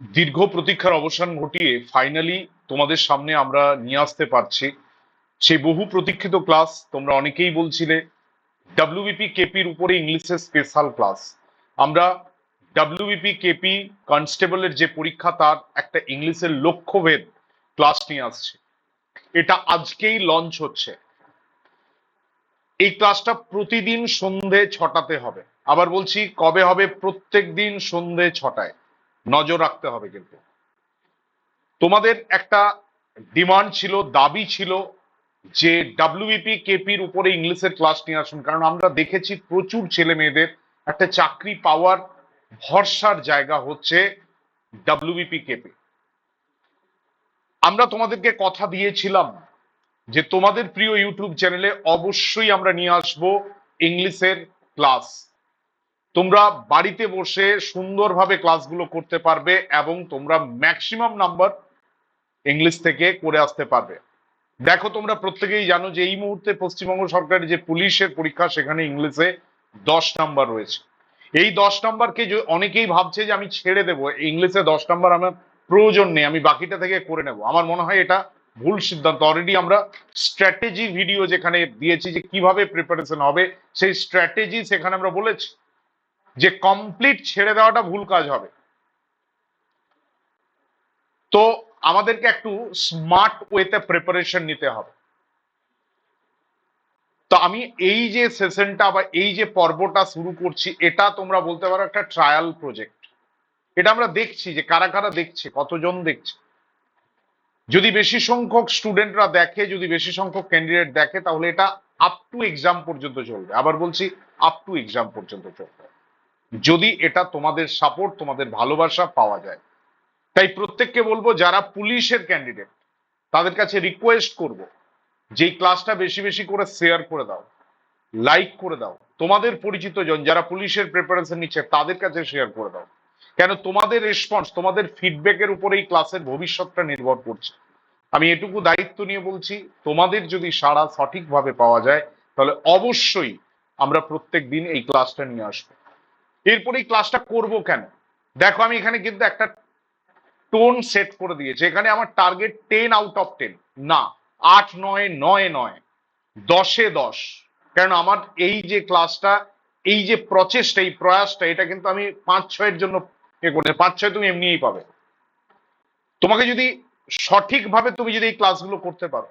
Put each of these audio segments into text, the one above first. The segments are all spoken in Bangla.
দীর্ঘ প্রতীক্ষার অবসান ঘটিয়ে ফাইনালি তোমাদের সামনে আমরা নিয়ে আসতে পারছি। সেই বহু প্রতীক্ষিত ক্লাস তোমরা অনেকেই বলছিলে ডাব্লিউবিপি কেপির উপরে ইংলিশের স্পেশাল ক্লাস আমরা ডাব্লিউবিপি কেপি কনস্টেবলের যে পরীক্ষা, তার একটা ইংলিশের লক্ষ্যভেদ ক্লাস নিয়ে আসছে। এটা আজকেই লঞ্চ হচ্ছে। এই ক্লাসটা প্রতিদিন সন্ধে ছটাতে হবে। আবার বলছি, কবে হবে? প্রত্যেক দিন সন্ধে ছটায়। নজর রাখতে হবে কিন্তু। তোমাদের একটা ডিমান্ড ছিল, দাবি ছিল যে ডাব্লিউবিপি কেপির উপরে ইংলিশের ক্লাস নিয়ে আসুন, কারণ আমরা দেখেছি প্রচুর ছেলে মেয়েদের একটা চাকরি পাওয়ার ভরসার জায়গা হচ্ছে ডাব্লিউবিপি কেপি আমরা তোমাদেরকে কথা দিয়েছিলাম যে তোমাদের প্রিয় ইউটিউব চ্যানেলে অবশ্যই আমরা নিয়ে আসব ইংলিশের ক্লাস। তোমরা বাড়িতে বসে সুন্দরভাবে ক্লাসগুলো করতে পারবে এবং তোমরা ম্যাক্সিমাম নাম্বার ইংলিশ থেকে করে আসতে পারবে। দেখো, তোমরা প্রত্যেকেই জানো যে এই মুহূর্তে পশ্চিমবঙ্গ সরকারের যে পুলিশের পরীক্ষা, সেখানে ইংলিশে দশ নাম্বার রয়েছে। এই দশ নাম্বারকে অনেকেই ভাবছে যে আমি ছেড়ে দেবো, ইংলিশে দশ নাম্বার আমার প্রয়োজন নেই, আমি বাকিটা থেকে করে নেব। আমার মনে হয় এটা ভুল সিদ্ধান্ত। অলরেডি আমরা স্ট্র্যাটেজি ভিডিও যেখানে দিয়েছি যে কীভাবে প্রিপারেশন হবে, সেই স্ট্র্যাটেজি সেখানে আমরা বলেছি। যে কমপ্লিট ছেড়ে দেওয়াটা ভুল কাজ হবে। তো আমাদেরকে একটু স্মার্ট ওয়েতে প্রিপারেশন নিতে হবে। তো আমি এই যে সেশনটা বা এই যে পর্বটা শুরু করছি, এটা তোমরা বলতে পারো একটা ট্রায়াল প্রজেক্ট এটা আমরা দেখছি যে কারা কারা দেখছে, কতজন দেখছে। যদি বেশি সংখ্যক স্টুডেন্টরা দেখে, যদি বেশি সংখ্যক ক্যান্ডিডেট দেখে, তাহলে এটা আপ টু এক্সাম পর্যন্ত চলবে। আবার বলছি আপ টু এক্সাম পর্যন্ত চলবে। যদি এটা তোমাদের সাপোর্ট তোমাদের ভালোবাসা পাওয়া যায়। তাই প্রত্যেককে বলব, যারা পুলিশের ক্যান্ডিডেট তাদের কাছে রিকোয়েস্ট করব যে ক্লাসটা বেশি বেশি করে শেয়ার করে দাও লাইক করে দাও, তোমাদের পরিচিত জন, যারা পুলিশের প্রিপারেশন নিচ্ছে, তাদের কাছে শেয়ার করে দাও। কেন? তোমাদের রেসপন্স তোমাদের ফিডব্যাকের উপরে এই ক্লাসের ভবিষ্যৎটা নির্ভর করছে। আমি এটুকু দায়িত্ব নিয়ে বলছি, তোমাদের যদি সাড়া সঠিকভাবে পাওয়া যায়, তাহলে অবশ্যই আমরা প্রত্যেক দিন এই ক্লাসটা নিয়ে আসব। এরপরে এই ক্লাসটা করব কেন? দেখো, আমি এখানে কিন্তু একটা টোন সেট করে দিয়েছি। এখানে আমার target ten out of ten না, আট, নয় নয় নয়। দশে দশ। কারণ আমার এই যে ক্লাসটা এই যে প্রচেষ্টা এই প্রয়াসটা, এটা কিন্তু আমি পাঁচ, ছয়ের জন্য এ পাঁচ, ছয় তুমি এমনিই পাবে। তোমাকে যদি সঠিকভাবে তুমি যদি এই ক্লাসগুলো করতে পারো,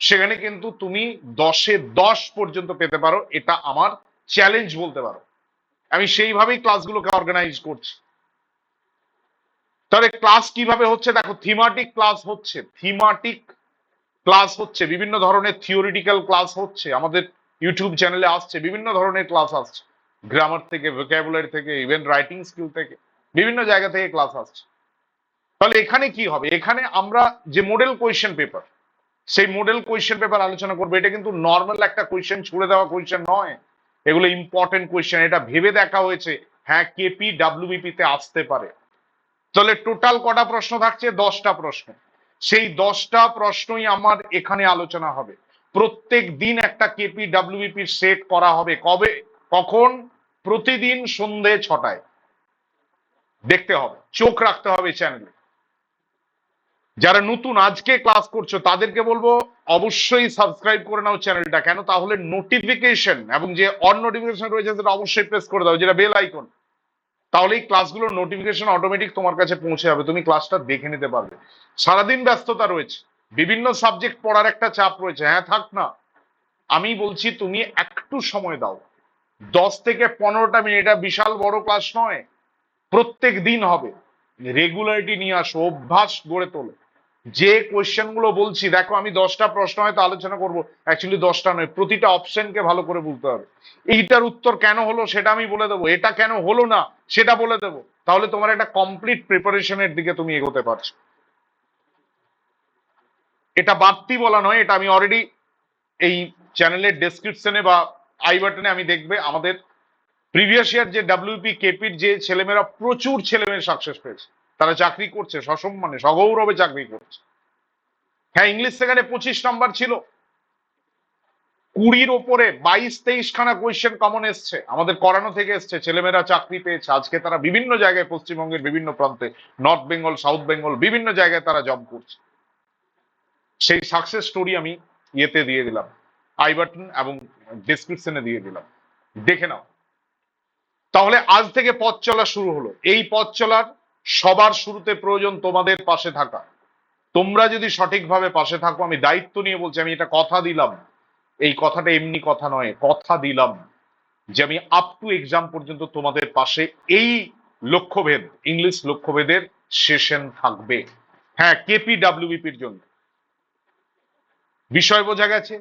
সেখানে কিন্তু তুমি দশে দশ পর্যন্ত পেতে পারো। এটা আমার চ্যালেঞ্জ বলতে পারো। আমি সেইভাবেই ক্লাসগুলোকে অর্গানাইজ করছি। তাহলে ক্লাস কীভাবে হচ্ছে? দেখো থিমাটিক ক্লাস হচ্ছে থিমাটিক ক্লাস হচ্ছে, বিভিন্ন ধরনের থিওরিটিক্যাল ক্লাস হচ্ছে, আমাদের ইউটিউব চ্যানেলে আসছে, বিভিন্ন ধরনের ক্লাস আসছে। গ্রামার থেকে ভোকাবুলারি থেকে ইভেন রাইটিং স্কিল থেকে, বিভিন্ন জায়গা থেকে ক্লাস আসছে। তাহলে এখানে কি হবে? এখানে আমরা যে মডেল কোয়েশ্চেন পেপার সেই মডেল কোয়েশ্চেন পেপার আলোচনা করব, এটা কিন্তু নর্মাল একটা কোয়েশ্চেন ছুড়ে দেওয়া কোয়েশ্চেন নয়। এগুলো ইম্পর্টেন্ট কোয়েশ্চেন এটা ভেবে দেখা হয়েছে। হ্যাঁ কেপি ডাব্লিউবিপি তে আসতে পারে। তাহলে টোটাল কটা প্রশ্ন থাকছে? দশটা প্রশ্ন। সেই দশটা প্রশ্নই আমার এখানে আলোচনা হবে। প্রত্যেক দিন একটা কেপি ডাব্লিউবিপি সেট করা হবে। কবে? কখন? প্রতিদিন সন্ধে ছটায়। দেখতে হবে। চোখ রাখতে হবে চ্যানেলে। যারা নতুন আজকে ক্লাস করছ, তাদেরকে বলব অবশ্যই সাবস্ক্রাইব করে নাও চ্যানেলটা। কেন? তাহলে নোটিফিকেশন এবং যে অন নোটিফিকেশন রয়েছে সেটা অবশ্যই প্রেস করে দাও, যেটা বেল আইকন তাহলে এই ক্লাসগুলোর নোটিফিকেশন অটোমেটিক তোমার কাছে পৌঁছে যাবে, তুমি ক্লাসটা দেখে নিতে পারবে। সারাদিন ব্যস্ততা রয়েছে, বিভিন্ন সাবজেক্ট পড়ার একটা চাপ রয়েছে। হ্যাঁ থাক না। আমি বলছি তুমি একটু সময় দাও। দশ থেকে পনেরোটা মিনিট বিশাল বড় ক্লাস নয়, প্রত্যেক দিন হবে। রেগুলারিটি নিয়ে আসো, অভ্যাস গড়ে তোলো। যে কোয়েশ্চেনগুলো বলছি, দেখো আমি দশটা প্রশ্ন হয়তো আলোচনা করব। অ্যাকচুয়ালি দশটা নয়, প্রতিটা অপশনকে ভালো করে বলতে হবে। এইটার উত্তর কেন হলো সেটা আমি বলে দেবো। এটা কেন হলো না সেটা বলে দেবো। তাহলে তোমার একটা কমপ্লিট প্রিপারেশনের দিকে তুমি এগোতে পারছ। এটা বাড়তি বলা নয়, এটা আমি অলরেডি এই চ্যানেলের ডেসক্রিপশনে বা আই বাটনে আমি দেখবে। আমাদের প্রিভিয়াস ইয়ার যে ডাব্লিউপি কেপির যে ছেলেমেয়েরা প্রচুর ছেলেমেয়ে সাকসেস পেয়েছে। তারা চাকরি করছে, সসম্মানে, সগৌরবে চাকরি করছে। হ্যাঁ ইংলিশ সেখানে পঁচিশ নাম্বার ছিল। কুড়ির ওপরে বাইশ তেইশ খানা কোয়েশ্চেন কমন এসছে। আমাদের করানো থেকে এসছে, ছেলেমেয়েরা চাকরি পেয়েছে। আজকে তারা বিভিন্ন জায়গায় পশ্চিমবঙ্গের বিভিন্ন প্রান্তে, নর্থ বেঙ্গল, সাউথ বেঙ্গল, বিভিন্ন জায়গায় তারা জব করছে। সেই সাকসেস স্টোরি আমি ইয়েতে দিয়ে দিলাম। আই বাটন এবং ডিসক্রিপশনে দিয়ে দিলাম। দেখে নাও। তাহলে আজ থেকে পথ চলা শুরু হলো। এই পথ চলার সবার শুরুতে প্রয়োজন তোমাদের পাশে থাকা। তোমরা যদি সঠিকভাবে পাশে থাকো, আমি দায়িত্ব নিয়ে বলছি, আমি এটা কথা দিলাম। এই কথাটা এমনি কথা নয়, কথা দিলাম যে আমি আপ টু এক্সাম পর্যন্ত তোমাদের পাশে এই লক্ষ্যভেদ ইংলিশ লক্ষ্যভেদের সেশন থাকবে। হ্যাঁ কেপি ডাব্লিউবিপির জন্য। বিষয় বোঝা গেছে?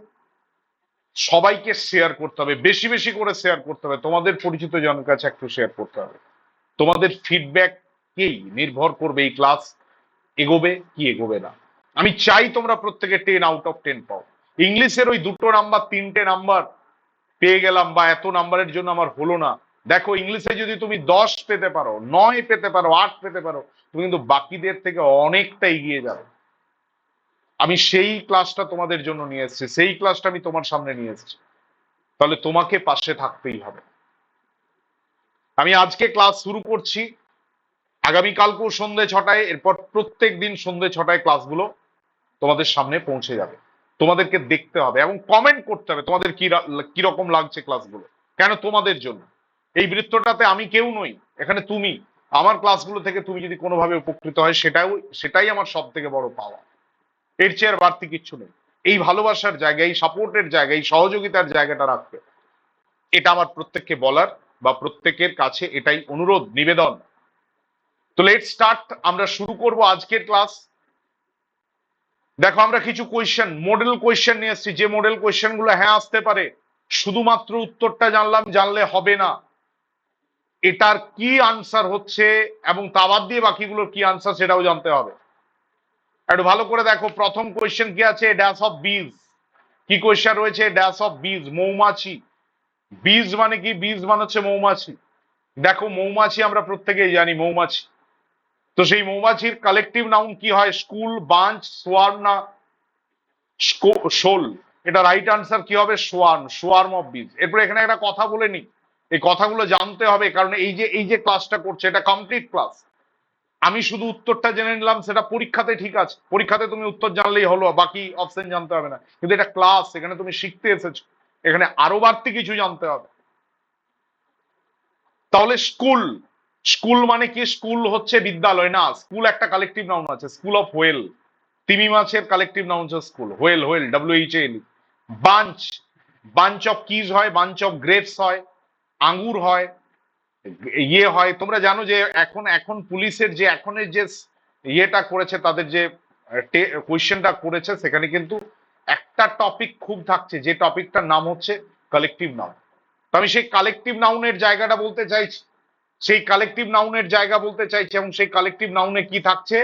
সবাইকে শেয়ার করতে হবে, বেশি বেশি করে শেয়ার করতে হবে। তোমাদের পরিচিত জনের কাছে একটু শেয়ার করতে হবে। তোমাদের ফিডব্যাক কেই নির্ভর করবে এই ক্লাস এগোবে কি এগোবে না? আমি চাই তোমরা প্রত্যেকে টেন আউট অফ টেন পাও। ইংলিশের ওই দুটো নাম্বার তিনটে নাম্বার পেয়ে গেলাম বা এত নাম্বারের জন্য আমার হলো না। দেখো, ইংলিশে যদি তুমি দশ পেতে পারো, নয় পেতে পারো, আট পেতে পারো, তুমি কিন্তু বাকিদের থেকে অনেকটা এগিয়ে যাবে। আমি সেই ক্লাসটা তোমাদের জন্য নিয়ে এসেছি, সেই ক্লাসটা আমি তোমার সামনে নিয়ে এসেছি। তাহলে তোমাকে পাশে থাকতেই হবে। আমি আজকে ক্লাস শুরু করছি। আগামীকালকেও সন্ধ্যে ছটায়, এরপর প্রত্যেক দিন সন্ধ্যে ছটায় ক্লাসগুলো তোমাদের সামনে পৌঁছে যাবে। তোমাদেরকে দেখতে হবে এবং কমেন্ট করতে হবে তোমাদের কি কীরকম লাগছে ক্লাসগুলো। কেন তোমাদের জন্য? এই বৃত্তটাতে আমি কেউ নই, এখানে তুমি। আমার ক্লাসগুলো থেকে তুমি যদি কোনোভাবে উপকৃত হয়, সেটাও, সেটাই আমার সব থেকে বড় পাওয়া। এর চেয়ে আর বাড়তি কিচ্ছু নেই। এই ভালোবাসার জায়গায়, এই সাপোর্টের জায়গায়, এই সহযোগিতার জায়গাটা রাখবে। এটা আমার প্রত্যেককে বলার বা প্রত্যেকের কাছে এটাই অনুরোধ, নিবেদন। তো লেট স্টার্ট আমরা শুরু করব আজকের ক্লাস দেখো, আমরা কিছু কোয়েশ্চেন মডেল কোয়েশ্চেন নিয়ে এসেছি। যে মডেল কোয়েশ্চেনগুলো হ্যাঁ আসতে পারে, শুধুমাত্র উত্তরটা জানলাম, জানলে হবে না। এটার কি আনসার হচ্ছে এবং তা বাদ দিয়ে বাকিগুলোর কি আনসার সেটাও জানতে হবে। একটু ভালো করে দেখো, প্রথম কোয়েশ্চেন কি আছে? ড্যাশ অফ বিজ কি কোয়েশ্চেন রয়েছে? ড্যাশ অফ বিজ মৌমাছি। বীজ মানে কি? বীজ মানে হচ্ছে মৌমাছি। দেখো, মৌমাছি আমরা প্রত্যেকেই জানি, মৌমাছি। তো সেই মৌমাছির কালেকটিভ নাউন কি হয়? স্কুল, বাঞ্চ সোয়ার্ম না শোল। এটা রাইট আনসার কি হবে? Swarm swarm of bees. এরপরে এখানে একটা কথা বলে নি এই কথাগুলো জানতে হবে, কারণ এই যে এই যে ক্লাসটা করছে, এটা কমপ্লিট ক্লাস আমি শুধু উত্তরটা জেনে নিলাম, সেটা পরীক্ষাতে ঠিক আছে। পরীক্ষাতে তুমি উত্তর জানলেই হলো, বাকি অপশন জানতে হবে না। কিন্তু এটা ক্লাস এখানে তুমি শিখতে এসেছ। এখানে আরও বাড়তি কিছু জানতে হবে। তাহলে স্কুল স্কুল মানে কি? স্কুল হচ্ছে বিদ্যালয়। না, স্কুল একটা কালেকটিভ নাউন আছে, স্কুল অফ হোয়েল। তিমি মাছের কালেকটিভ নাউন হচ্ছে school. Whale whale W H L bunch bunch of keys হয়, বাঞ্চ অফ গ্রেপস হয়, আঙ্গুর হয় ইয়ে হয়। তোমরা জানো যে এখন এখন পুলিশের যে, এখনের যে ইয়েটা করেছে, তাদের যে কোয়েশ্চেনটা করেছে, সেখানে কিন্তু একটা টপিক খুব থাকছে, যে টপিকটার নাম হচ্ছে কালেকটিভ নাউন তো আমি সেই কালেকটিভ নাউনের জায়গাটা বলতে চাইছি। সেই কালেকটিভ নাউনের জায়গা বলতে চাইছে এবং সেই কালেকটিভ নাউনে কি থাকছে?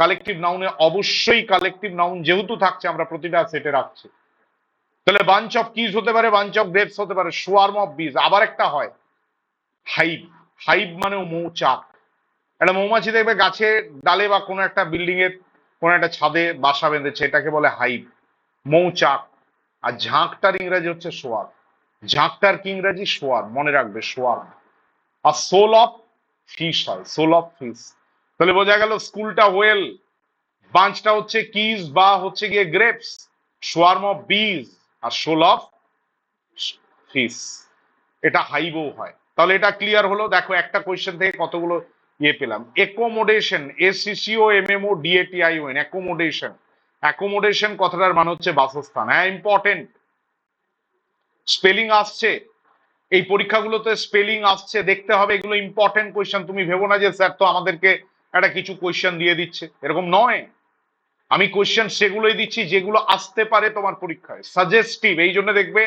কালেকটিভ নাউনে অবশ্যই কালেকটিভ নাউন যেহেতু থাকছে, আমরা প্রতিটা সেটে রাখছি। তাহলে বাঞ্চ অফ কিজ হতে পারে বাঞ্চ অফ গ্রেপস হতে পারে সোয়ার্ম অফ বিজ আবার একটা হয় হাইভ হাইভ মানে মৌচাক। একটা মৌমাছি দেখবে গাছের ডালে বা কোনো একটা বিল্ডিং এর কোনো একটা ছাদে বাসা বেঁধেছে, এটাকে বলে হাইভ মৌচাক। আর ঝাঁকটার ইংরেজি হচ্ছে সোয়ার ঝাঁকটার কি ইংরেজি? সোয়ার মনে রাখবে সোয়ার আর সোল অফ ফিশ হয় সোল অফ ফিশ তাহলে বোঝা গেল স্কুলটা ওয়েল বাঞ্চটা হচ্ছে কিজ বা হচ্ছে গিয়ে গ্রেপস সোয়ার্ম অফ বিজ আর সোল অফ ফিস এটা হাইবও হয়। তাহলে এটা ক্লিয়ার হলো, দেখো একটা কোয়েশ্চেন থেকে কতগুলো ইয়ে পেলাম। একোমোডেশন এসিসিও এমএমও ডিএটিআইওএন অ্যাকোমোডেশন অ্যাকোমোডেশন কথাটার মানে হচ্ছে বাসস্থান। হ্যাঁ ইম্পর্টেন্ট স্পেলিং আসছে। এই পরীক্ষাগুলোতে স্পেলিং আসছে, দেখতে হবে, এগুলো ইম্পর্টেন্ট কোয়েশ্চেন তুমি ভেবো না যে স্যার তো আমাদেরকে একটা কিছু কোয়েশ্চেন দিয়ে দিচ্ছে। এরকম নয়। আমি কোয়েশ্চেন সেগুলোই দিচ্ছি, যেগুলো আসতে পারে তোমার পরীক্ষায়। সাজেস্টিভ এই জন্য দেখবে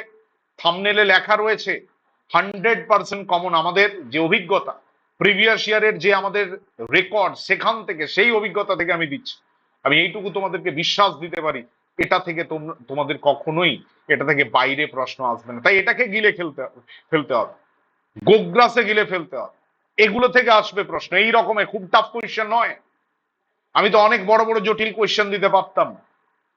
থামনেলে লেখা রয়েছে হান্ড্রেড পার্সেন্ট কমন আমাদের যে অভিজ্ঞতা প্রিভিয়াস ইয়ারের যে আমাদের রেকর্ড সেখান থেকে, সেই অভিজ্ঞতা থেকে আমি দিচ্ছি। আমি এইটুকু তোমাদেরকে বিশ্বাস দিতে পারি। এটা থেকে তোমাদের কখনোই এটা থেকে বাইরে প্রশ্ন আসবে না। তাই এটাকে গিলে খেলতে ফেলতে হবে। গোগ্রাসে গিলে ফেলতে হবে। এগুলো থেকে আসবে প্রশ্ন। এই রকমের খুব টাফ কোয়েশ্চেন নয়। আমি তো অনেক বড় বড় জটিল কোয়েশ্চেন দিতে পারতাম।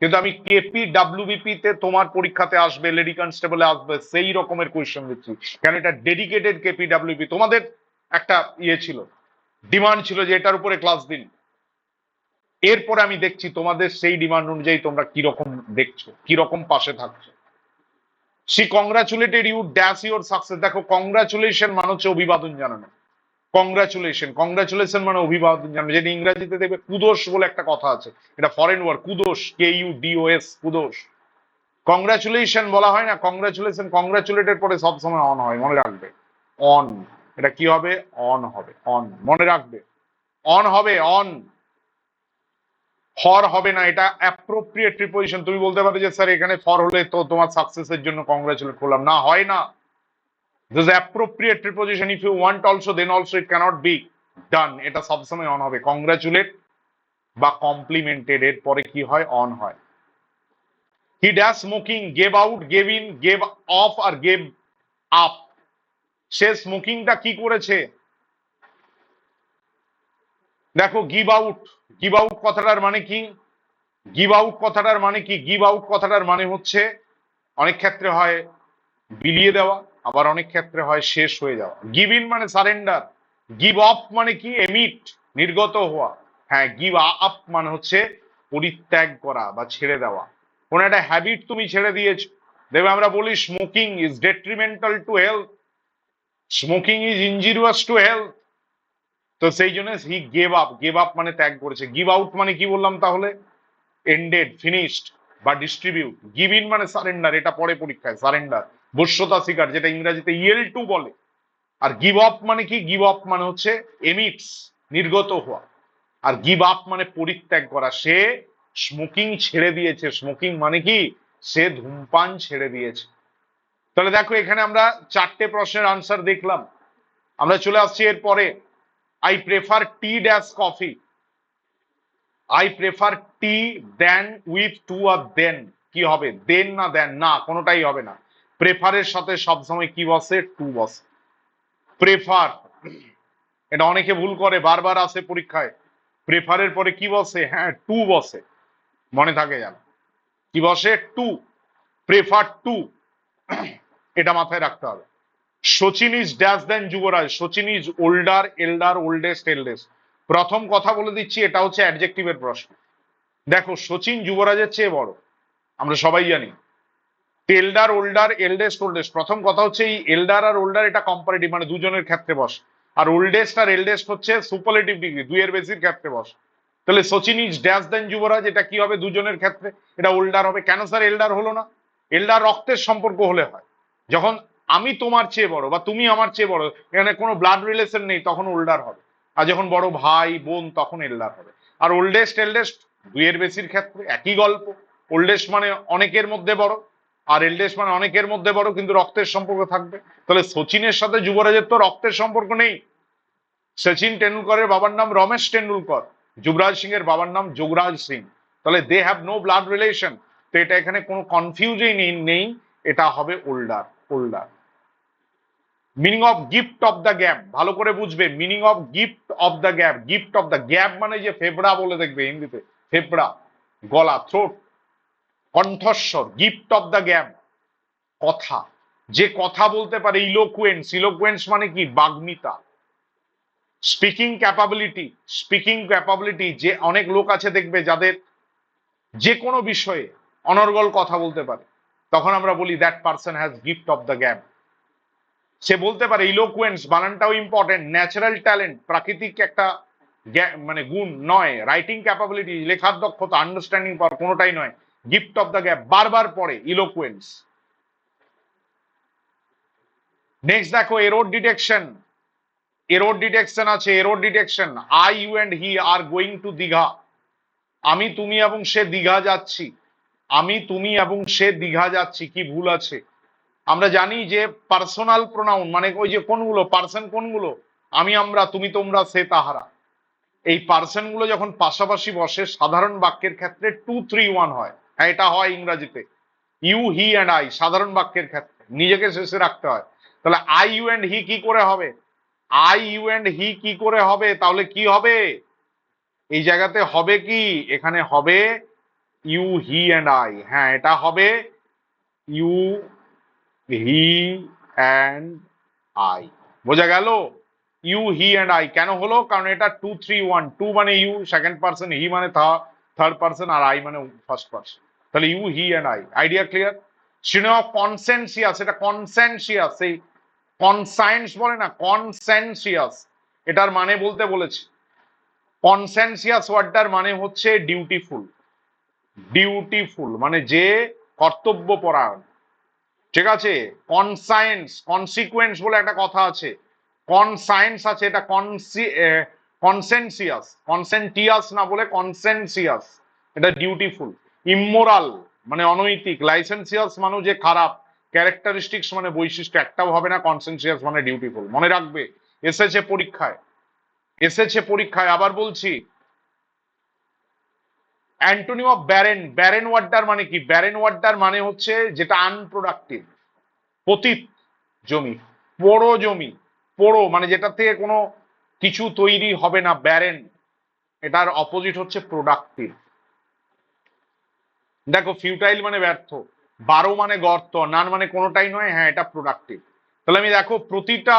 কিন্তু আমি কেপি ডাব্লিউবিপি তে তোমার পরীক্ষাতে আসবে, লেডি কনস্টেবলে আসবে, সেই রকমের কোয়েশ্চেন দিচ্ছি। কেন এটা ডেডিকেটেড কেপি ডাব্লিউবি তোমাদের একটা ইয়ে ছিল। ডিমান্ড ছিল যে এটার উপরে ক্লাস দিন। এরপরে আমি দেখছি তোমাদের সেই ডিমান্ড অনুযায়ী তোমরা কীরকম দেখছ, কীরকম পাশে থাকছো। She congratulated you dash your success দেখো কংগ্রাচুলেশন মানে হচ্ছে অভিবাদন জানানো। কংগ্রাচুলেশন কংগ্রাচুলেশন মানে অভিবাদন জানানো। যেটা ইংরেজিতে দেখবে কুদোষ বলে একটা কথা আছে। এটা foreign word kudos K U D O S kudos. Congratulation বলা হয় না কংগ্রাচুলেশন কংগ্রাচুলেটের পরে সবসময় অন হয়, মনে রাখবে। অন এটা কি হবে? অন হবে অন মনে রাখবে। অন হবে অন ফর হবে না, এটা অ্যাপ্রোপ্রিয়েট প্রিপোজিশন তুমি বলতে পারো যে, স্যার, এখানে ফর হলে তো তোমার সাকসেসের জন্য কংগ্রাচুলেট করলাম। না, হয় না। This appropriate preposition if you want also then also it cannot be done এটা সবসময় অন হবে। কংগ্রাচুলেট বা কমপ্লিমেন্টেড এর পরে কি হয়? অন হয়। He dash smoking gave out gave in gave off R gave up সে স্মোকিংটা কি করেছে? দেখো গিভ আউট গিভ আউট কথাটার মানে কি? গিভ আউট কথাটার মানে কি? গিভ আউট কথাটার মানে হচ্ছে অনেক ক্ষেত্রে হয় বিলিয়ে দেওয়া, আবার অনেক ক্ষেত্রে হয় শেষ হয়ে যাওয়া। গিভ ইন মানে সারেন্ডার গিভ অফ মানে কি? এমিট নির্গত হওয়া। হ্যাঁ গিভ আপ মানে হচ্ছে পরিত্যাগ করা বা ছেড়ে দেওয়া। কোন একটা হ্যাবিট তুমি ছেড়ে দিয়েছ দেখবে আমরা বলি smoking is detrimental to health smoking is injurious to health তো সেই জন্য he gave up gave up মানে ত্যাগ করেছে। গিভ আউট মানে কি বললাম তাহলে? এন্ডেড ফিনিশড বা ডিস্ট্রিবিউট গিভ ইন মানে সারেন্ডার এটা পরে পরীক্ষায় সারেন্ডার বস্যতা শিকার যেটা ইংরেজিতে ইয়েল টু বলে। আর গিভ আপ মানে কি? গিভ আপ মানে হচ্ছে এমিটস নির্গত হওয়া। আর গিভ আপ মানে পরিত্যাগ করা। সে স্মোকিং ছেড়ে দিয়েছে। স্মোকিং মানে কি? সে ধূমপান ছেড়ে দিয়েছে। তাহলে দেখো, এখানে আমরা চারটে প্রশ্নের আনসার দেখলাম। আমরা চলে আসছি এরপরে। I prefer tea dash coffee I prefer tea than with to R than কি হবে? দেন না দেন না, কোনোটাই হবে না। প্রেফারের সাথে সবসময় কি বসে? টু বসে। প্রেফার এটা অনেকে ভুল করে, বারবার আসে পরীক্ষায়। প্রেফারের পরে কি বসে? হ্যাঁ টু বসে। মনে থাকে যেন। কি বসে? টু প্রেফার টু এটা মাথায় রাখতে হবে। Sachin is dash than Yuvraj Sachin is older elder oldest eldest প্রথম কথা বলে দিচ্ছি, এটা হচ্ছে অ্যাডজেক্টিভের প্রশ্ন। দেখো সচিন যুবরাজের চেয়ে বড়, আমরা সবাই জানি। এল্ডার ওল্ডার এল্ডেস্ট ওল্ডেস্ট প্রথম কথা হচ্ছে এই এল্ডার আর ওল্ডার এটা কম্পারেটিভ মানে দুজনের ক্ষেত্রে বস। আর ওল্ডেস্ট আর এল্ডেস্ট হচ্ছে সুপারলেটিভ ডিগ্রি দুইয়ের বেশির ক্ষেত্রে বস। তাহলে Sachin is dash than Yuvraj, এটা কি হবে দুজনের ক্ষেত্রে? এটা ওল্ডার হবে। কেন স্যার এল্ডার হলো না? এল্ডার রক্তের সম্পর্ক হলে হয়। যখন আমি তোমার চেয়ে বড় বা তুমি আমার চেয়ে বড়, এখানে কোনো ব্লাড রিলেশন নেই, তখন ওল্ডার হবে। আর যখন বড় ভাই, বোন, তখন এল্ডার হবে। আর ওল্ডেস্ট এল্ডেস্ট দুইয়ের বেশির ক্ষেত্রে একই গল্প। ওল্ডেস্ট মানে অনেকের মধ্যে বড়, আর এল্ডেস্ট মানে অনেকের মধ্যে বড়, কিন্তু রক্তের সম্পর্ক থাকবে। তাহলে সচিনের সাথে যুবরাজের তো রক্তের সম্পর্ক নেই। সচিন টেন্ডুলকরের বাবার নাম রমেশ টেন্ডুলকর, যুবরাজ সিং এর বাবার নাম যোগরাজ সিং। তাহলে they have no blood relation তো এটা এখানে কোনো কনফিউজই নেই এটা হবে older older meaning of gift of the gab ভালো করে বুঝবে meaning of gift of the gab gift of the gab মানে যে ফেবড়া বলে দেখবে হিন্দিতে ফেবড়া গলা থ্রোট কণ্ঠস্বর গিফট অফ দ্য গ্যাপ কথা। যে কথা বলতে পারে ইলোকুয়েন্স ইলোকুয়েন্স মানে কি? বাগ্মিতা। স্পিকিং ক্যাপাবিলিটি স্পিকিং ক্যাপাবিলিটি যে অনেক লোক আছে দেখবে যাদের যে কোনো বিষয়ে অনর্গল কথা বলতে পারে। তখন আমরা বলি that person has gift of the gab সে বলতে পারে ইলোকুয়েন্স বানানটাও ইম্পর্টেন্ট ন্যাচারাল ট্যালেন্ট প্রাকৃতিক একটা মানে গুণ নয়। রাইটিং ক্যাপাবিলিটি লেখার দক্ষতা আন্ডারস্ট্যান্ডিং পাওয়ার কোনোটাই নয়। গিফট অফ দ্য গ্যাপ বারবার পড়ে ইলোকুয়েন্স নেক্সট দেখো এরোড ডিটেকশন এরোড ডিটেকশন আছে error detection I you and he are going to Digha আমি, তুমি এবং সে দীঘা যাচ্ছি। আমি, তুমি এবং সে দীঘা যাচ্ছি, কি ভুল আছে? আমরা জানি যে পার্সোনাল প্রোনাউন মানে ওই যে কোনগুলো পার্সন কোনগুলো? আমি আমরা, তুমি তোমরা, সে তাহারা। এই পার্সনগুলো যখন পাশাপাশি বসে, সাধারণ বাক্যের ক্ষেত্রে টু থ্রি ওয়ান হয়। হ্যাঁ এটা হয় ইংরাজিতে। ইউ হি অ্যান্ড আই সাধারণ বাক্যের ক্ষেত্রে। নিজেকে শেষে রাখতে হয়। তাহলে আই ইউ অ্যান্ড হি কি করে হবে? আই ইউ অ্যান্ড হি কি করে হবে? তাহলে কি হবে? এই জায়গাতে হবে কি? এখানে হবে ইউ হি অ্যান্ড আই হ্যাঁ এটা হবে ইউ হি অ্যান্ড আই বোঝা গেল? You he and I can হলো? কারণ এটা টু থ্রি ওয়ান টু মানে ইউ সেকেন্ড পার্সন হি মানে থার্ড পার্সন আর আই মানে ফার্স্ট পার্সন তাহলে you he and I idea clear cinema conscientious এটা কনসেন্সিয়াস এই কনসায়েন্স বলে না কনসেন্সিয়াস এটার মানে বলতে বলেছে। কনসেন্সিয়াস ওয়ার্ডটার মানে হচ্ছে ডিউটিফুল ডিউটিফুল মানে যে কর্তব্য পরায়ণ ঠিক আছে? কনসায়েন্স কনসিকুয়েন্স বলে একটা কথা আছে। কনসায়েন্স আছে, এটা কনসি কনসেন্সিয়াস কনসেন্টিয়াস না বলে কনসেন্সিয়াস এটা ডিউটিফুল ইমোরাল মানে অনৈতিক লাইসেন্সিয়াস মানে যে খারাপ ক্যারেক্টারিস্টিক্স মানে বৈশিষ্ট্য একটাও হবে না কনসেন্সিয়াস মানে ডিউটিফুল মনে রাখবে, এসেছে পরীক্ষায় এসেছে পরীক্ষায়, আবার বলছি অ্যান্টনি অফ ব্যারেন ব্যারেন ওয়ার্ডটার মানে কি? ব্যারেন ওয়ার্ডটার মানে হচ্ছে যেটা আনপ্রোডাক্টিভ পতিত জমি, পোড়ো জমি, পোড়ো মানে যেটা থেকে কোনো কিছু তৈরি হবে না, ব্যারেন। এটার অপোজিট হচ্ছে প্রোডাক্টিভ দেখো ফিউটাইল মানে ব্যর্থ, বারো মানে গর্ত নান মানে কোনোটাই নয় হ্যাঁ এটা প্রোডাক্টিভ তাহলে আমি দেখো, প্রতিটা,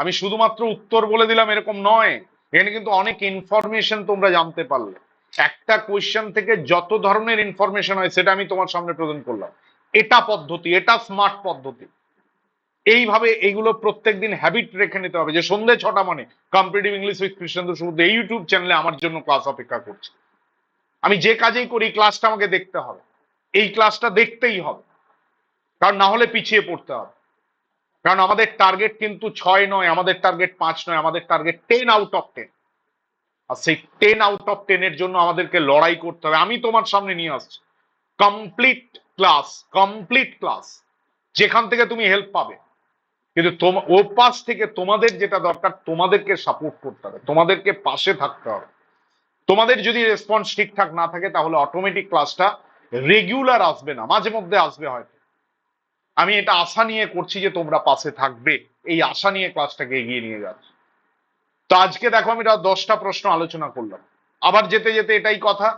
আমি শুধুমাত্র উত্তর বলে দিলাম এরকম নয়, এখানে কিন্তু অনেক ইনফরমেশন তোমরা জানতে পারলে। একটা কোয়েশ্চেন থেকে যত ধরনের ইনফরমেশন হয় সেটা আমি তোমার সামনে প্রেজেন্ট করলাম। এটা পদ্ধতি, এটা স্মার্ট পদ্ধতি। এইভাবে এইগুলো প্রত্যেকদিন হ্যাবিট রেখে নিতে হবে। যে সন্ধ্যে ছটা মানে কম্পিটিভ ইংলিশ উইথ কৃষ্ণেন্দু শুধু এই ইউটিউব চ্যানেলে আমার জন্য ক্লাস অপেক্ষা করছে। আমি যে কাজেই করি ক্লাসটা আমাকে দেখতে হবে। এই ক্লাসটা দেখতেই হবে। কারণ না হলে পিছিয়ে পড়তে হবে। কারণ আমাদের টার্গেট কিন্তু ছয় নয়, আমাদের টার্গেট পাঁচ নয়, আমাদের target ten out of ten আর সেই টেন আউট অফ টেনের জন্য আমাদেরকে লড়াই করতে হবে। আমি তোমার সামনে নিয়ে আসছি। কমপ্লিট ক্লাস কমপ্লিট ক্লাস যেখান থেকে তুমি হেল্প পাবে। কিন্তু ও পাশ থেকে তোমাদের যেটা দরকার, তোমাদেরকে সাপোর্ট করতে হবে। তোমাদেরকে পাশে থাকতে হবে। তোমাদের যদি রেসপন্স ঠিকঠাক না থাকে, তাহলে অটোমেটিক ক্লাসটা রেগুলার আসবে না। মাঝে মধ্যে আসবে হয়তো। আমি এটা আশা নিয়ে করছি যে তোমরা পাশে থাকবে। এই আশা নিয়ে ক্লাসটাকে এগিয়ে নিয়ে যাচ্ছি। তো আজকে দেখো আমি দশটা প্রশ্ন আলোচনা করলাম। আবার যেতে যেতে এটাই কথা।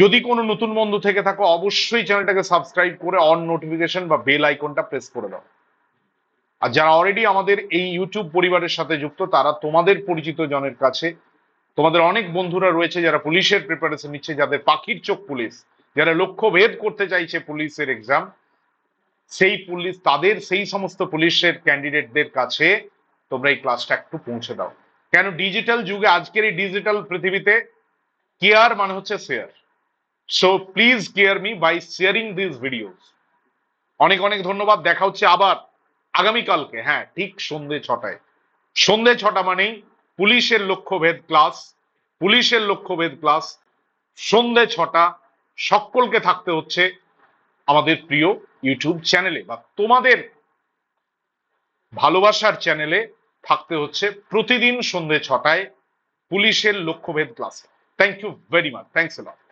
যদি কোনো নতুন বন্ধু থেকে থাকো, অবশ্যই চ্যানেলটাকে সাবস্ক্রাইব করে অন নোটিফিকেশন বা বেল আইকনটা প্রেস করে দাও। আর যারা অলরেডি আমাদের এই ইউটিউব পরিবারের সাথে যুক্ত, তারা তোমাদের পরিচিত জনের কাছে, তোমাদের অনেক বন্ধুরা রয়েছে যারা পুলিশের প্রিপারেশন নিচ্ছে, যাদের পাখির চোখ পুলিশ, যারা লক্ষ্য ভেদ করতে চাইছে পুলিশের এক্সাম সেই পুলিশ, তাদের সেই সমস্ত পুলিশের ক্যান্ডিডেটদের কাছে তোমরা এই ক্লাসটা একটু পৌঁছে দাও। কেন ডিজিটাল যুগে আজকের এই ডিজিটাল পৃথিবীতে কেয়ার মানে হচ্ছে share so please care me by sharing this videos অনেক অনেক ধন্যবাদ, দেখা হচ্ছে আবার আগামীকালকে। হ্যাঁ ঠিক সন্ধে ছটায়। সন্ধে ছটা মানেই পুলিশের লক্ষ্যভেদ ক্লাস পুলিশের লক্ষ্যভেদ ক্লাস সন্ধে ছটা সকলকে থাকতে হচ্ছে আমাদের প্রিয় ইউটিউব চ্যানেলে বা তোমাদের ভালোবাসার চ্যানেলে থাকতে হচ্ছে প্রতিদিন সন্ধে ছটায় পুলিশের লক্ষ্যভেদ ক্লাসে। Thank you very much thanks lot